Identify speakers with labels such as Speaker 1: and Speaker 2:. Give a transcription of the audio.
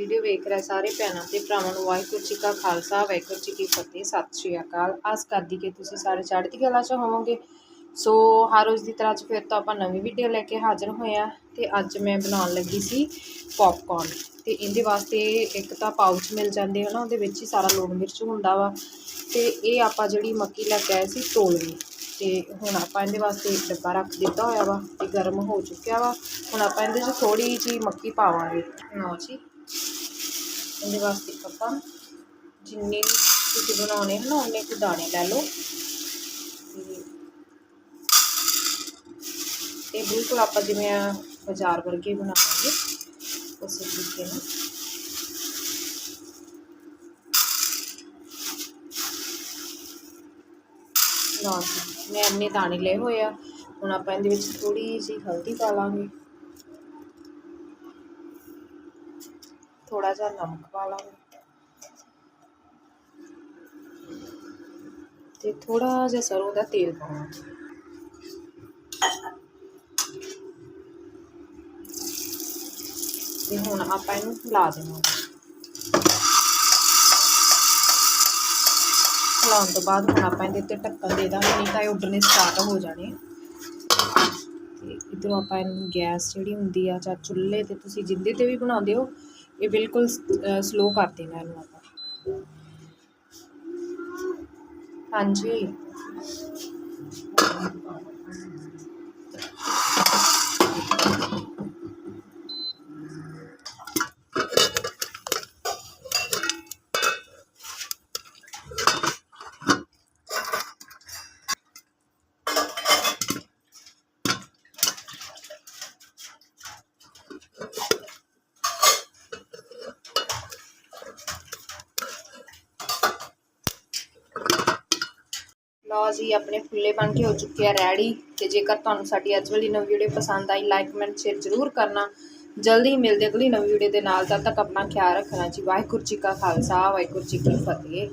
Speaker 1: Video ਵੇਖ ਰਹੇ ਸਾਰੇ ਭੈਣਾਂ ਤੇ ਭਰਾਵਾਂ ਨੂੰ ਵਾਹਿਗੁਰੂ ਜੀ ਕਾ ਖਾਲਸਾ, ਵਾਹਿਗੁਰੂ ਜੀ ਕੀ ਫਤਿਹ, ਸਤਿ ਸ਼੍ਰੀ ਅਕਾਲ। ਆਸ ਕਰਦੀ ਕਿ ਤੁਸੀਂ ਸਾਰੇ ਚੜ੍ਹਦੀ ਕਲਾ 'ਚ ਹੋਵੋਗੇ। ਸੋ ਹਰ ਰੋਜ਼ ਦੀ ਤਰ੍ਹਾਂ 'ਚ ਫਿਰ ਤੋਂ ਆਪਾਂ ਨਵੀਂ ਵੀਡੀਓ ਲੈ ਕੇ ਹਾਜ਼ਰ ਹੋਏ ਆ ਤੇ ਅੱਜ ਮੈਂ ਬਣਾਉਣ ਲੱਗੀ ਸੀ ਪੌਪਕਾਰਨ ਤੇ ਇਹਦੇ ਵਾਸਤੇ ਇੱਕ ਤਾਂ ਪਾਊਚ ਮਿਲ ਜਾਂਦੇ ਹਨ ਉਹਦੇ ਵਿੱਚ ਹੀ ਸਾਰਾ ਲੂਣ ਮਿਰਚ ਹੁੰਦਾ ਵਾ ਤੇ ਇਹ ਆਪਾਂ ਜਿਹੜੀ ਮੱਕੀ ਲੈ ਕੇ ਆਏ ਸੀ ਤੋਲਵੀ ਤੇ ਹੁਣ ਆਪਾਂ ਇਹਦੇ ਵਾਸਤੇ ਇੱਕ ਡੱਬਾ ਰੱਖ ਦਿੱਤਾ ਹੋਇਆ ਵਾ ਤੇ ਗਰਮ ਹੋ ਚੁੱਕਿਆ ਵਾ। ਹੁਣ ਆਪਾਂ ਇਹਦੇ 'ਚ ਥੋੜੀ ਜਿਹੀ ਮੱਕੀ ਪਾਵਾਂਗੇ। ਲਓ ਜੀ। ਇਹਦੇ ਵਾਸਤੇ ਆਪਾਂ ਜਿੰਨੇ ਵੀ ਤੁਸੀਂ ਬਣਾਉਣੇ ਹਨ, ਉਹਨੇ ਕੁ ਦਾਣੇ ਲੈ ਲਓ। ਤੇ ਬਿਲਕੁਲ ਆਪਾਂ ਜਿਵੇਂ ਬਾਜ਼ਾਰ ਵਰਗੇ ਬਣਾਵਾਂਗੇ, ਉਸੇ ਤਰੀਕੇ ਨਾਲ। ਲਓ ਮੈਂ ਇੰਨੇ ਦਾਣੇ ਲਏ ਹੋਏ ਆ, ਹੁਣ ਆਪਾਂ ਇਹਦੇ ਵਿੱਚ ਥੋੜੀ ਜਿਹੀ ਹਲਦੀ ਪਾ ਲਾਂਗੇ। ਥੋੜਾ ਜਿਹਾ ਨਮਕ ਪਾ ਲਾਂਗੇ। ਤੇ ਥੋੜਾ ਜਿਹਾ ਸਰੋਂ ਦਾ ਤੇਲ ਪਾਵਾਂਗੇ ਤੇ ਹੁਣ ਆਪਾਂ ਇਹਨੂੰ ਹਿਲਾ ਦੇਵਾਂਗੇ। ਹਿਲਾਉਣ ਤੋਂ ਬਾਅਦ ਹੁਣ ਆਪਾਂ ਇਹਦੇ ਉੱਤੇ ਢੱਕਣ ਦੇ ਦਾਂਗੇ, ਨਹੀਂ ਤਾਂ ਇਹ ਉੱਡਣੇ ਸਟਾਰਟ ਹੋ ਜਾਣੇ ਤੇ ਇਧਰੋਂ ਆਪਾਂ ਇਹਨੂੰ ਗੈਸ ਜਿਹੜੀ ਹੁੰਦੀ ਆ ਜਾਂ ਚੁੱਲ੍ਹੇ ਤੇ ਤੁਸੀਂ ਜਿੰਦੇ ਤੇ ਵੀ ਬਣਾਉਂਦੇ ਹੋ, ਇਹ ਬਿਲਕੁਲ ਸਲੋ ਕਰ ਦੇਣਾ ਇਹਨੂੰ ਆਪਾਂ। ਹਾਂਜੀ। ਲਓ ਜੀ ਆਪਣੇ ਫੁੱਲੇ ਬਣ ਕੇ ਹੋ ਚੁੱਕੇ ਆ ਰੈਡੀ ਤੇ ਜੇਕਰ ਤੁਹਾਨੂੰ ਸਾਡੀ ਅੱਜ ਵਾਲੀ ਨਵੀਂ ਵੀਡੀਓ ਪਸੰਦ ਆਈ ਲਾਈਕ ਕਮੈਂਟ ਸ਼ੇਅਰ ਜ਼ਰੂਰ ਕਰਨਾ। ਜਲਦੀ ਮਿਲਦੇ ਅਗਲੀ ਨਵੀਂ ਵੀਡੀਓ ਦੇ ਨਾਲ, ਤਦ ਤੱਕ ਆਪਣਾ ਖਿਆਲ ਰੱਖਣਾ ਜੀ। ਵਾਹਿਗੁਰੂ ਜੀ ਕਾ ਖਾਲਸਾ, ਵਾਹਿਗੁਰੂ ਜੀ ਕੀ ਫਤਿਹ।